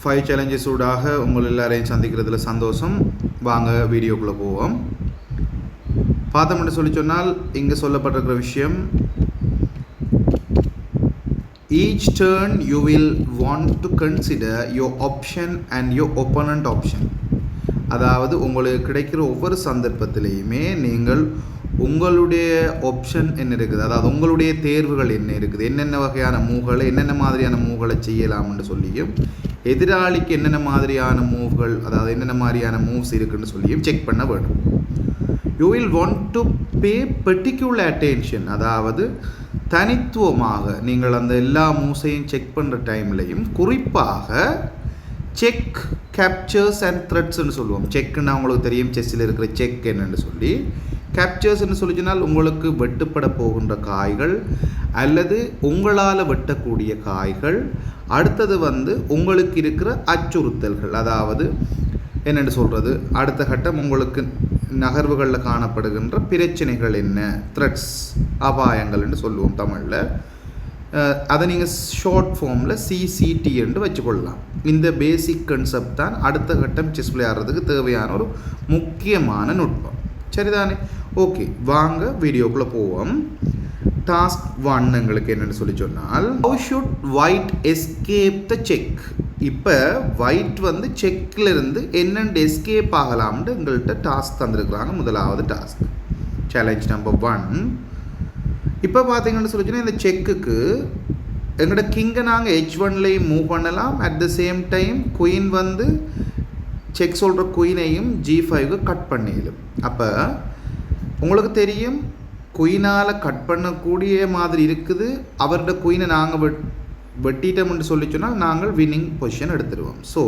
Five challenges ஊடாக உங்கள் எல்லாரையும் சந்திக்கிறதுல சந்தோஷம். வாங்க வீடியோக்குள்ளே போவோம். பார்த்தோம்னு சொல்லி சொன்னால் இங்கே சொல்லப்பட்டிருக்கிற விஷயம் each turn you will want to consider your option and your opponent option அதாவது உங்களுக்கு கிடைக்கிற ஒவ்வொரு சந்தர்ப்பத்திலையுமே நீங்கள் உங்களுடைய ஆப்ஷன் என்ன இருக்குது? அதாவது உங்களுடைய தேர்வுகள் என்ன இருக்குது? என்னென்ன வகையான மூவ்களை என்னென்ன மாதிரியான மூவ்களை செய்யலாம்னு சொல்லியும் எதிராளிக்கு என்னென்ன மாதிரியான மூவ்கள் அதாவது என்னென்ன மாதிரியான மூவ்ஸ் இருக்குன்னு சொல்லியும் செக் பண்ண வேணும் you will want to pay particular attention அதாவது தனித்துவமாக நீங்கள் அந்த எல்லா மூவ்ஸையும் செக் பண்ணுற டைம்லையும் குறிப்பாக செக் கேப்சர்ஸ் அண்ட் த்ரெட்ஸ்ன்னு சொல்லுவோம். செக்குன்னா அவங்களுக்கு தெரியும் செஸ்ஸில் இருக்கிற செக் என்னன்னு சொல்லி. கேப்சர்ஸ்ன்னு சொல்லி சொன்னால் உங்களுக்கு வெட்டுப்பட போகின்ற காய்கள் அல்லது உங்களால் வெட்டக்கூடிய காய்கள். அடுத்தது வந்து உங்களுக்கு இருக்கிற அச்சுறுத்தல்கள். அதாவது என்னென்னு சொல்கிறது அடுத்த கட்டம் உங்களுக்கு நகர்வுகளில் காணப்படுகின்ற பிரச்சனைகள் என்ன? த்ரெட்ஸ் அபாயங்கள்னு சொல்லுவோம் தமிழில். அதை நீங்கள் ஷார்ட் ஃபார்மில் சிசிடி என்று வச்சுக்கொள்ளலாம். இந்த பேசிக் கன்செப்ட் தான் அடுத்த கட்டம் செஸ் விளையாடுறதுக்கு தேவையான ஒரு முக்கியமான நுட்பம். சரிதானே ஓகே வாங்க வீடியோக்குள்ளே போவோம் டாஸ்க் ஒன் எங்களுக்கு என்னென்னு சொல்லி சொன்னால் how should white escape the check இப்போ ஒயிட் வந்து செக்கில் இருந்து என்னென்று எஸ்கேப் ஆகலாம்னு எங்கள்கிட்ட டாஸ்க் தந்திருக்கிறாங்க முதலாவது டாஸ்க் சேலஞ்ச் நம்பர் ஒன் இப்போ பார்த்தீங்கன்னு சொல்லி சொன்னால் இந்த செக்குக்கு எங்களோட கிங்கை நாங்கள் ஹெச் ஒன்லேயும் மூவ் பண்ணலாம் at the same time queen வந்து செக் சொல்கிற குயினையும் ஜி ஃபைவ்க்கு கட் பண்ணிடும் அப்போ உங்களுக்கு தெரியும் குயினால் கட் பண்ணக்கூடிய மாதிரி இருக்குது. அவரோட குயினை நாங்கள் வெட் வெட்டிட்டோம்னு சொல்லி சொன்னால் நாங்கள் வின்னிங் பொசிஷன் எடுத்துருவோம் so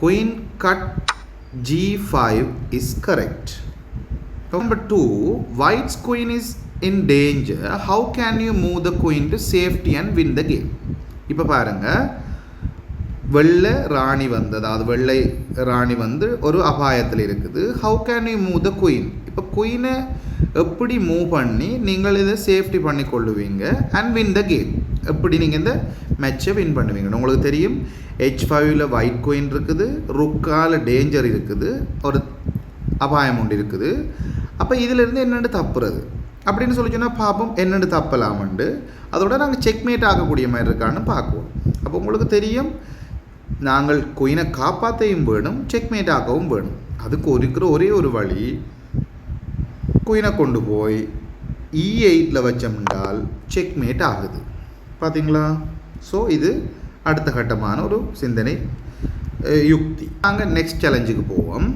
queen cut G five is correct number two whites queen is in danger how can you move the queen to safety and win the game இப்போ பாருங்கள் வெள்ளை ராணி வந்தது. அதாவது வெள்ளை ராணி வந்து ஒரு அபாயத்தில் இருக்குது. How can you move the queen இப்போ குயினை எப்படி மூவ் பண்ணி நீங்கள் இதை சேஃப்டி பண்ணி கொள்ளுவீங்க அண்ட் வின் த கேம் எப்படி நீங்கள் இந்த மேட்சை வின் பண்ணுவீங்க? உங்களுக்கு தெரியும் ஹெச் ஃபைவ்ல ஒயிட் குயின் இருக்குது. ருக்கால் டேஞ்சர் இருக்குது. ஒரு அபாயம் ஒன்று இருக்குது. அப்போ இதிலிருந்து என்னென்னு தப்புறது? அப்படின்னு சொல்லி சொன்னால் பார்ப்போம் என்னென்னு தப்பலாமண்டு? அதோட நாங்கள் செக்மேட் ஆகக்கூடிய மாதிரி இருக்கான்னு பார்க்குவோம். அப்போ உங்களுக்கு தெரியும் நாங்கள் குயினை காப்பாற்றையும் வேணும் செக்மேட் ஆகவும் வேணும். அதுக்கு இருக்கிற ஒரே ஒரு வழி குயினை கொண்டு போய் e இ எயிட்டில் வச்சோம்னால் செக்மேட் ஆகுது. பார்த்தீங்களா ஸோ இது அடுத்த கட்டமான ஒரு சிந்தனை யுக்தி. நாங்கள் நெக்ஸ்ட் சேலஞ்சுக்கு போவோம்.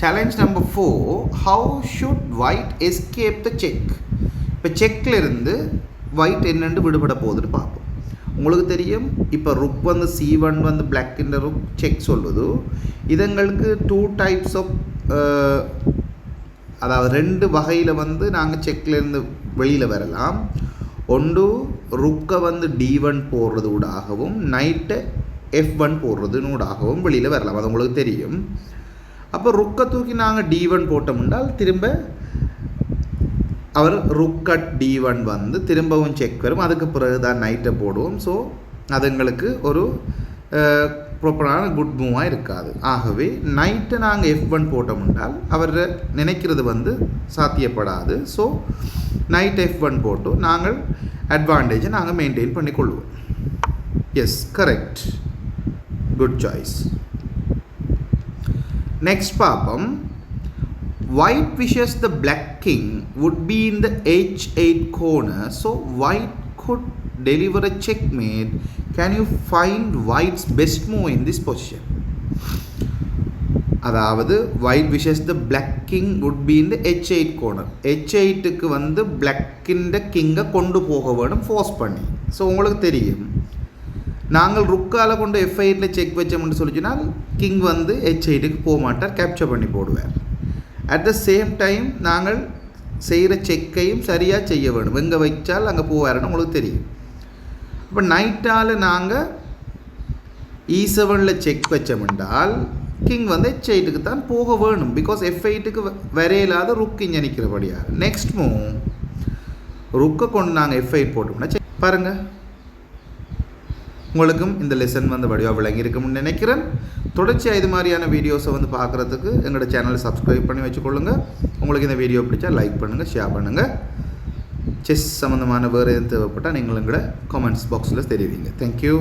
Challenge number four how should white escape the check இப்போ செக்கில் இருந்து ஒயிட் என்னென்று விடுபட போகுதுன்னு பார்ப்போம். உங்களுக்கு தெரியும். இப்போ ருக் வந்து சி ஒன் வந்து பிளாக்கின்ற ருக் செக் சொல்லுது. இதுங்களுக்கு டூ டைப்ஸ் ஆஃப் அதாவது ரெண்டு வகையில் வந்து நாங்கள் செக்லேருந்து வெளியில் வரலாம். ஒன்று ருக்கை வந்து டி ஒன் போடுறது ஊடாகவும் நைட்டு எஃப் ஒன் போடுறதுன்னு ஊடாகவும் வெளியில் வரலாம். அது உங்களுக்கு தெரியும். அப்போ ருக்கை தூக்கி நாங்கள் டி ஒன் போட்டோம்னால் திரும்ப அவர் ருக்கட் டி ஒன் வந்து திரும்பவும் செக் வரும். அதுக்கு பிறகு தான் நைட்டை போடுவோம். ஸோ அது எங்களுக்கு ஒரு ப்ராப்பரான குட் மூவாக இருக்காது. ஆகவே நைட்டை நாங்கள் எஃப் ஒன் போட்டோம்னால் அவர் நினைக்கிறது வந்து சாத்தியப்படாது. ஸோ நைட் எஃப் ஒன் போட்டு நாங்கள் அட்வான்டேஜை நாங்கள் maintain பண்ணிக்கொள்வோம். Yes correct good choice next பார்ப்போம் white wishes the black king would be in the h8 corner. So white could deliver a checkmate. Can you find white's best move in this position? அதாவது white wishes the black king would be இந்த H eight corner H எயிட்டுக்கு வந்து பிளாக்கின்ற கிங்கை கொண்டு போக வேணும் force பண்ணி. So உங்களுக்கு தெரியும். நாங்கள் ருக்கால் கொண்டு எஃப் எயிட்டில் செக் வச்சோம்னு சொல்லிச்சுனால் கிங் வந்து ஹெச் எயிட்டுக்கு போக மாட்டார் கேப்சர் பண்ணி போடுவார். அட் த சேம் டைம் நாங்கள் செய்கிற செக்கையும் சரியாக செய்ய வேணும் எங்கே வைச்சால் அங்கே போவாருன்னு உங்களுக்கு தெரியும். அப்போ நைட்டால் நாங்கள் இ e செவனில் செக் வச்சோம்னால் கிங் வந்து எச் எயிட்டுக்கு தான் போக வேணும். பிகாஸ் எஃப் எயிட்டுக்கு வரையில்லாத ருக் இங்கே நிற்கிறபடியாக நெக்ஸ்ட் மூவ் ருக்கை கொண்டு நாங்கள் எஃப் எயிட் போட்டோம்னா செக் பாருங்கள் உங்களுக்கும் இந்த லெசன் வந்து வடிவாக விளங்கியிருக்கும்னு நினைக்கிறேன். தொடர்ச்சியாக இது மாதிரியான வீடியோஸை வந்து பார்க்குறதுக்கு எங்களோட சேனலை சப்ஸ்கிரைப் பண்ணி வச்சுக்கொள்ளுங்க. உங்களுக்கு இந்த வீடியோ பிடிச்சா லைக் பண்ணுங்கள் ஷேர் பண்ணுங்கள் செஸ் சம்மந்தமான வேறு எதுவும் தேவைப்பட்டால் நீங்கள் எங்களோட கமெண்ட்ஸ் பாக்ஸில் தெரிவிங்க. தேங்க்யூ